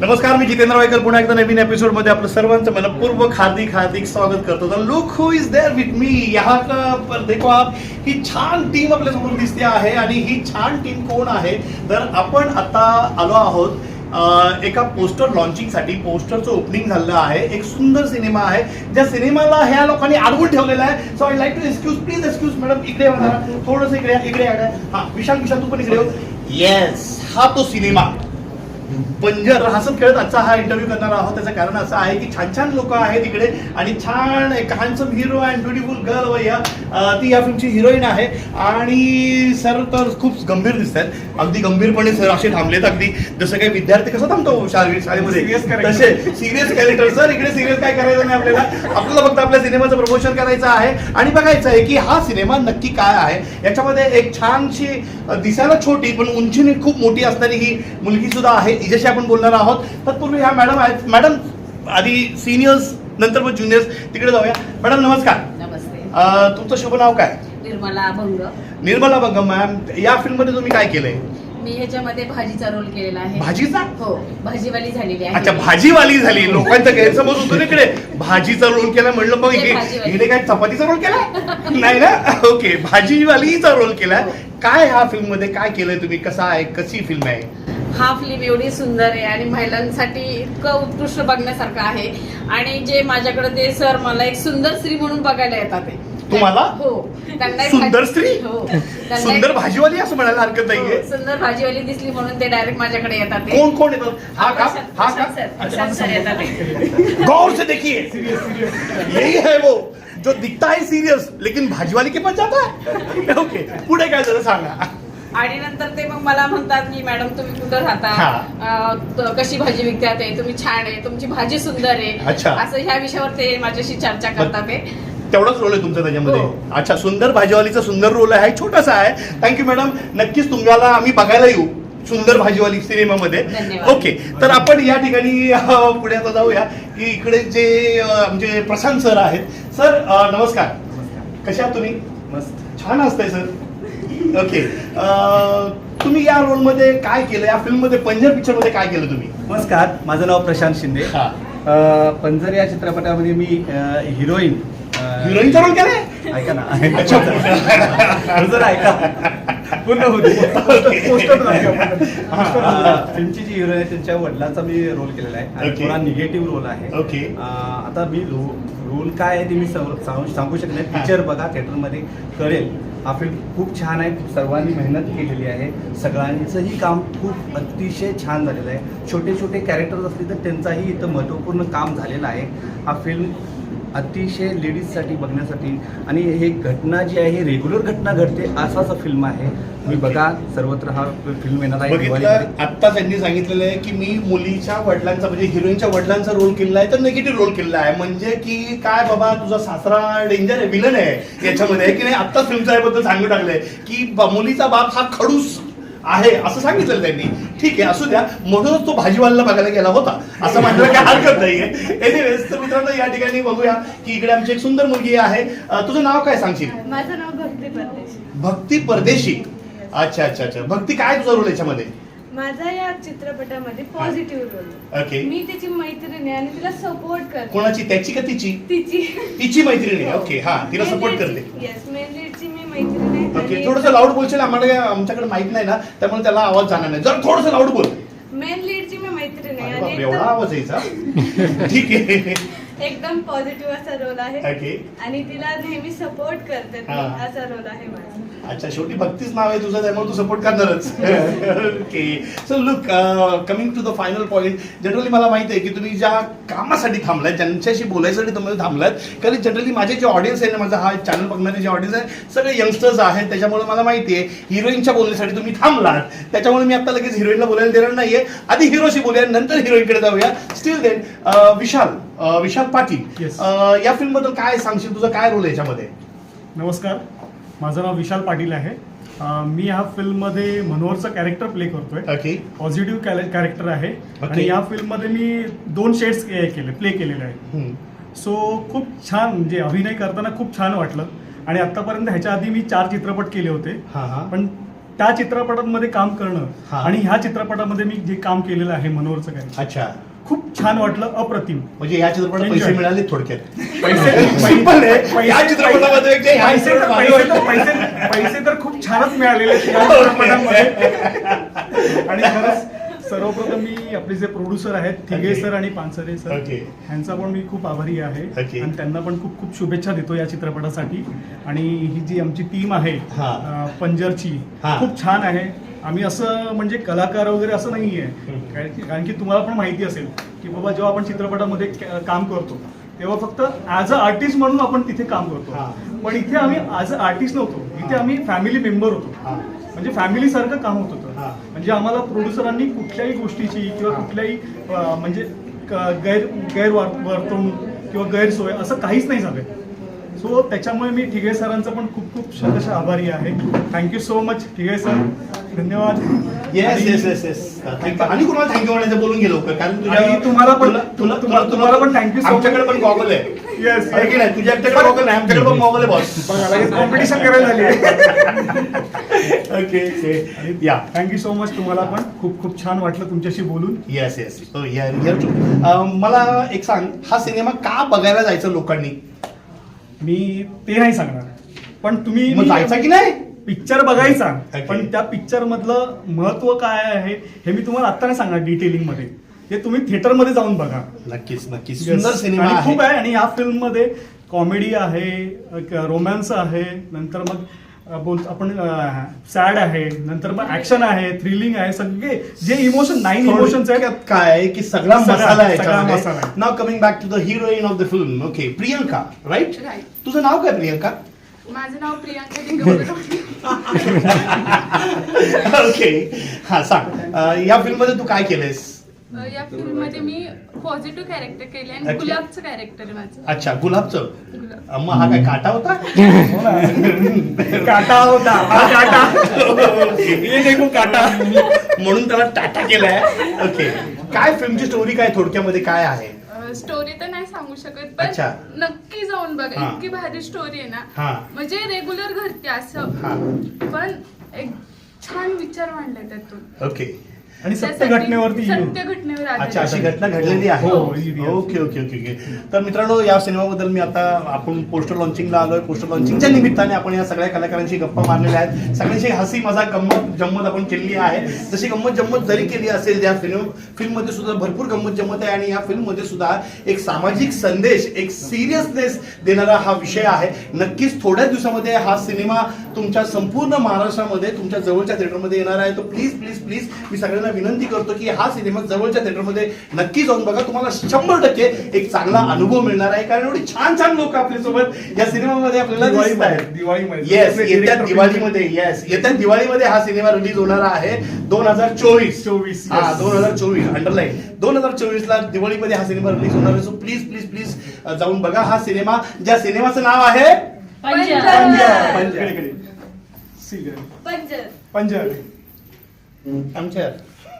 नमस्कार मी जितेंद्र वायकर. पुन्हा एकदा नवीन एपिसोडमध्ये आपलं सर्वांचं मनपूर्वक हार्दिक हार्दिक स्वागत करतो. तर look who is there with me यहाँ पर देखो आप ही छान टीम आपल्यासमोर दिसते आहे आणि ही छान टीम कोण आहे? तर आपण आता आलो आहोत एका पोस्टर लॉन्चिंगसाठी पोस्टरचं ओपनिंग झालेलं आहे. एक सुंदर सिनेमा आहे. ज्या सिनेमाला ह्या लोकांनी अडवून ठेवलेला आहे. So I like to excuse please excuse madam इकडे या थोडंसं इकडे इकडे हा विशाल विशाल तू पण इकडे येस हा तो सिनेमा. पंजर हसत खेळत आजचा हा इंटरव्ह्यू करणार आहोत. त्याचं कारण असं आहे की छान छान लोक आहेत इकडे आणि छान एक handsome hero and beautiful girl वया ती या फिल्मची हिरोईन आहे. आणि सर तर खूप गंभीर दिसत आहेत अगदी गंभीरपणे सर असे थांबलेत अगदी. जसं काही विद्यार्थी कसं थांबतो शाळे शाळेमध्ये? Serious character. तसे सिरियस कॅरेक्टर सर इकडे सिरियस काय करायचं नाही आपल्याला? आपल्याला फक्त आपल्या सिनेमाचं प्रमोशन करायचं आहे. आणि बघायचं आहे की हा सिनेमा नक्की काय आहे? याच्यामध्ये एक छानशी दिसायला छोटी पण उंचीने खूप मोठी असणारी ही मुलगी सुद्धा आहे. हिच्याशी आपण बोलणार आहोत. तत्पूर्वी ह्या मॅडम आहेत. मॅडम आधी सिनियर्स नंतर मग ज्युनियर्स तिकडे जाऊया. मॅडम नमस्कार. नमस्ते. तुमचं शुभ नाव काय? निर्मला भंग. निर्मला बंगम मॅम या फिल्ममध्ये तुम्ही काय केलंय? मी ह्याच्यामध्ये भाजीचा रोल केलेला आहे. भाजीचा? हो भाजीवाली झालेली आहे. अच्छा भाजीवाली झाली. लोकांचा गैरसमज होतो ना इकडे. भाजीचा रोल केला म्हणलं मग इकडे काय चपातीचा रोल केला? नाही ना? ओके भाजीवालीचा रोल केला. काय ह्या फिल्ममध्ये काय केलंय तुम्ही? कसा आहे? कशी फिल्म आहे? हा फिल्म एवढी सुंदर आहे आणि महिलांसाठी इतकं उत्कृष्ट बघण्यासारखं आहे. आणि जे माझ्याकडे ते सर मला एक सुंदर स्त्री म्हणून बघायला येतात ते. तुम्हाला? हो. त्यांना एक सुंदर भाजी- स्त्री? हो. त्यांना एक- सुंदर भाजीवाली असं म्हणायला हरकत नाहीये. हो, सुंदर भाजीवाली दिसली म्हणून ते डायरेक्ट माझ्याकडे येतात ते. कोण कोण येतात? हा का? हा प्रशांत सर. का प्रशांत सर येतात ते. गौर से देखिए. यही है वो जो दिखता है सीरियस लेकिन भाजीवाली के पास जाता है? ओके पुढे काय झालं सांगा. आणि नंतर ते मग मला म्हणतात की मॅडम तुम्ही कुठं राहता? हा. कशी भाजी विकतात ते? तुम्ही छान आहे तुमची भाजी सुंदर आहे. अच्छा. असं ह्या विषयावर ते माझ्याशी चर्चा करतात ते. तेवढाच रोल आहे तुमचा त्याच्यामध्ये. हो. अच्छा सुंदर भाजीवालीचा सुंदर रोल आहे छोटासा आहे. थँक्यू मॅडम नक्कीच तुम्हाला आम्ही बघायला येऊ सुंदर भाजीवाली सिनेमामध्ये. ओके तर आपण या ठिकाणी पुढे आता जाऊया. की इकडे जे आमचे प्रशांत सर आहेत. सर नमस्कार. कसे आहात तुम्ही? मस्त. छान असतंय सर. ओके अ, तुम्ही या रोलमध्ये काय केलं? या फिल्ममध्ये पंजर पिक्चरमध्ये काय केलं तुम्ही? नमस्कार. माझं नाव प्रशांत शिंदे. हा. अ, पंजर या चित्रपटामध्ये मी हिरोईन हिरोईनचा रोल केलाय? ऐका ना. अच्छा. जर ऐका. पूर्ण होते. फिल्मची जी हिरोईन आहे त्यांच्या वडिलांचा मी रोल केलेला आहे. आणि Okay. थोडा निगेटिव्ह रोल आहे. Okay. अ, आता मी रोल काय आहे ते मी सांगू सांगू- सांगू शकत नाही. पिक्चर बघा थिएटरमध्ये कळेल हा फिल्म खूप छान आहे. खूप सर्वांनी मेहनत केलेली आहे. सगळ्यांचंही काम खूप अतिशय छान झालेलं आहे. छोटे छोटे कॅरेक्टर्स असले तर त्यांचाही इथं महत्त्वपूर्ण काम झालेलं आहे. हा फिल्म अतिशय लेडीजसाठी बघण्यासाठी. आणि हे घटना जी आहे रेग्युलर घटना घडते असाच फिल्म आहे. मी बघा सर्वत्र हा फिल्म येणार आहे बघितलं दिवाळीमध्ये. आता त्यांनी सांगितलेलं आहे की मी मुलीच्या वडिलांचा म्हणजे हिरोईनच्या वडिलांचा रोल केलेला आहे तर निगेटिव्ह रोल केलेला आहे. म्हणजे की काय बाबा तुझा सासरा डेंजर आहे विलन आहे याच्यामध्ये. की नाही आत्ताच फिल्मच्या याबद्दल सांगून टाकलंय की मुलीचा बाप हा खडूस. आहे असं सांगितलं त्यांनी. ठीक आहे असू द्या. म्हणूनच तो भाजीवाल्याला बघायला गेला होता. असं म्हणायला काय हरकत नाहीये एनिवेज तर मित्रांनो या ठिकाणी बघूया की इकडे आमची एक सुंदर मुलगी आहे. अं, तुझं नाव काय सांगशील? माझं नाव भक्ती परदेशी. भक्ती परदेशी. अच्छा अच्छा अच्छा. भक्ती काय तुझा रोल याच्यामध्ये? माझा या चित्रपटामध्ये पॉझिटिव्ह रोल ओके मी तिची मैत्रीण आहे आणि तिला सपोर्ट करते. कोणाची? त्याची का तिची? तिची. तिची मैत्रिणी ओके हा. तिला सपोर्ट करते. येस मेन लीडची ओके थोडस लाऊड बोलशील आम्हाला काय- आमच्याकडे माहीत नाही ना त्यामुळे त्याला आवाज जाणार नाही. जर थोडस लाऊड बोल. मेन लीडची मी मैत्रीण आहे आणि एवढा एकदम- आवाज यायचा? ठीक आहे. एकदम पॉझिटिव्ह असा रोल आहे. ओके आणि तिला नेहमी सपोर्ट करते. हा. असा रोल आहे माझा. अच्छा शेवटी भक्तीच नाव आहे तुझं त्यामुळे तू सपोर्ट करणारच. Okay so look coming to the final point generally मला माहिती आहे की तुम्ही ज्या कामासाठी थांबलाय ज्यांच्याशी बोलायसाठी तुम्ही थांबलात कारण जनरली माझे जे ऑडियन्स आहे ना माझा हा चॅनल बघणारे जे ऑडियन्स आहे सगळे यंगस्टर्स आहेत. त्याच्यामुळे मला माहिती आहे हिरोईनच्या बोलण्यासाठी तुम्ही थांबलात. त्याच्यामुळे मी आता लगेच हिरोईनला बोलायला देणार नाहीये. आधी हिरोशी बोलूया नंतर हिरोईनकडे जाऊया. Still then Vishal Vishal Patil. Yes. या फिल्मबद्दल काय सांगशील तुझा? काय रोल आहे याच्यामध्ये? नमस्कार. माझं नाव विशाल पाटील आहे. अं, मी ह्या फिल्ममध्ये मनोहरचं कॅरेक्टर प्ले करतोय. ओके पॉझिटिव्ह कॅरेक्टर आहे. आणि या फिल्ममध्ये मी दोन शेड्स केले प्ले केलेले आहेत. हम्म. सो खूप छान म्हणजे अभिनय करताना खूप छान वाटलं. आणि आतापर्यंत ह्याच्या आधी मी चार चित्रपट केले होते. हा हा. पण त्या चित्रपटांमध्ये काम करणं हा. आणि ह्या चित्रपटामध्ये मी जे काम केलेलं आहे मनोहरचं काय अच्छा. खूप छान वाटलं अप्रतिम म्हणजे या Enjoy. पैसे मिळाले थोडक्यात पैसे Simple आहे. या चित्रपटामध्ये एक जे ह्या पैसे तर- पैसे चित्रपटामध्ये- तर- पैसे पैसे तर खूप छानच मिळालेले आहेत या चित्रपटामध्ये आणि खरंच सर्वप्रथम मी आपले जे प्रोड्युसर आहेत Okay. सर आणि पानसरे सर Okay. यांचा पण मी खूप आभारी आहे Okay. आणि त्यांना पण खूप खूप शुभेच्छा देतो या चित्रपटासाठी आणि ही जी आमची टीम आहे हा. अं, पंजरची हा. खूप छान आहे आम्ही असं म्हणजे कलाकार वगैरे असं नाही आहे. कारण की- कारण की तुम्हाला पण माहिती असेल की बाबा जेव्हा आपण चित्रपटामध्ये काम करतो तेव्हा फक्त ॲज अ आर्टिस्ट म्हणून आपण तिथे काम. करतो. पण इथे आम्ही ॲज अ आर्टिस्ट नव्हतो. इथे आम्ही फॅमिली मेंबर होतो. म्हणजे फॅमिली सारखं काम होत होतं. म्हणजे आम्हाला प्रोड्युसरांनी कुठल्याही गोष्टीची किंवा कुठल्याही म्हणजे गैर गैरवार वर्तवणूक किंवा गैरसोय असं काहीच नाही झालं सो त्याच्यामुळे मी ठिगे सरांचा पण खूप खूप शतशः आभारी आहे. थँक्यू सो मच ठिगे सर. धन्यवाद. Yes yes yes yes thank you. आणि कुणाला थँक्यू म्हणायचं बोलून गेलो कारण तुझ्या आणि तुम्हाला पण- तुला- तुला तुम्हाला- तुम्हाला पण thank you so much. आमच्याकडे पण गॉगल आहे. Yes, आहे की नाही? तुझ्या एकट्याकडे गॉगल नाही आमच्याकडे पण गॉगल आहे बॉस कॉम्पिटिशन करायला झाली ओके ओके या थँक्यू सो मच तुम्हाला पण. खूप खूप छान वाटलं तुमच्याशी बोलून. येस येस मला एक सांग हा सिनेमा का बघायला जायचं लोकांनी? मी ते नाही सांगणार. पण तुम्ही मग जायचा की नाही? पिक्चर बघायचा. पण त्या पिक्चर मधलं महत्त्व काय आहे हे मी तुम्हाला आता नाही सांगणार डिटेलिंगमध्ये. ते तुम्ही थिएटरमध्ये जाऊन बघा. नक्कीच नक्कीच. सुंदर सिनेमा आणि खूप आहे. आणि या फिल्ममध्ये कॉमेडी आहे रोमॅन्स आहे नंतर मग बोल आपण सॅड आहे नंतर मग ऍक्शन आहे थ्रिलिंग आहे सगळे जे इमोशन नाईन इमोशन्स आहेत काय आहे की सगळा सगळा- मसाला आहे सगळा मसाला आहे. नाव coming back to the heroine of the film okay Priyanka right. तुझं नाव काय प्रियंका? माझं नाव प्रियांका ओके हा सांग. अं, या फिल्ममध्ये तू काय केलंयस? या फिल्ममध्ये मी पॉझिटिव्ह कॅरेक्टर केले आणि अच्छा. गुलाबचं कॅरेक्टर आहे माझं. अच्छा गुलाबचं? गुलाब. अं, मग हा काय काटा होता? काटा होता. हा काटा. ये देखो काटा. म्हणून त्याला टाटा केलाय. ओके काय फिल्मची स्टोरी काय थोडक्यामध्ये काय आहे? स्टोरी तर नाही सांगू शकत अच्छा. पण नक्की जाऊन बघा हा. इतकी भारी स्टोरी आहे हा. ना म्हणजे रेग्युलर घरते असं हा पण एक छान विचार मांडले त्यातून ओके आणि सत्य त्यासाठी घटनेवरती सत्य घटनेवर अच्छा आधारित अशी घटना घडलेली आहे. हो, ही real. Okay okay okay okay. तर मित्रांनो या सिनेमाबद्दल मी आता आपण पोस्टर लॉन्चिंगला आलोय. पोस्टर लॉन्चिंगच्या निमित्ताने आपण या सगळ्या कलाकारांशी गप्पा मारलेल्या आहेत. सगळ्यांशी हसी मजाक गंमत जम्मत आपण केलेली आहे. जशी गंमत जम्मत जरी केली असेल या फिल्म फिल्ममध्ये सुद्धा भरपूर गंमत जम्मत आहे आणि या फिल्ममध्ये सुद्धा एक सामाजिक संदेश एक सिरियसनेस देणारा हा विषय आहे. नक्कीच थोड्या दिवसामध्ये हा सिनेमा तुमच्या संपूर्ण महाराष्ट्रामध्ये तुमच्या जवळच्या थिएटरमध्ये येणार आहे. तो प्लीज प्लीज प्लीज मी सगळ्यांना विनंती करतो की हा सिनेमा जवळच्या थिएटरमध्ये नक्की जाऊन बघा. तुम्हाला शंभर टक्के एक चांगला अनुभव मिळणार आहे. कारण एवढी छान छान लोक आपल्यासोबत या सिनेमामध्ये आपल्याला दिवाळीमध्ये. येस येत्या दिवाळीमध्ये येस येत्या दिवाळीमध्ये हा सिनेमा रिलीज होणार आहे. दोन हजार चोवीस. 24, हा. दोन हजार चोवीस अंडरलाईन दोन हजार चोवीस ला दिवाळीमध्ये हा सिनेमा रिलीज होणार आहे. सो प्लीज प्लीज प्लीज जाऊन बघा हा सिनेमा ज्या सिनेमाचं नाव आहे इकडे. सी, पंजर. पंजाब आमच्या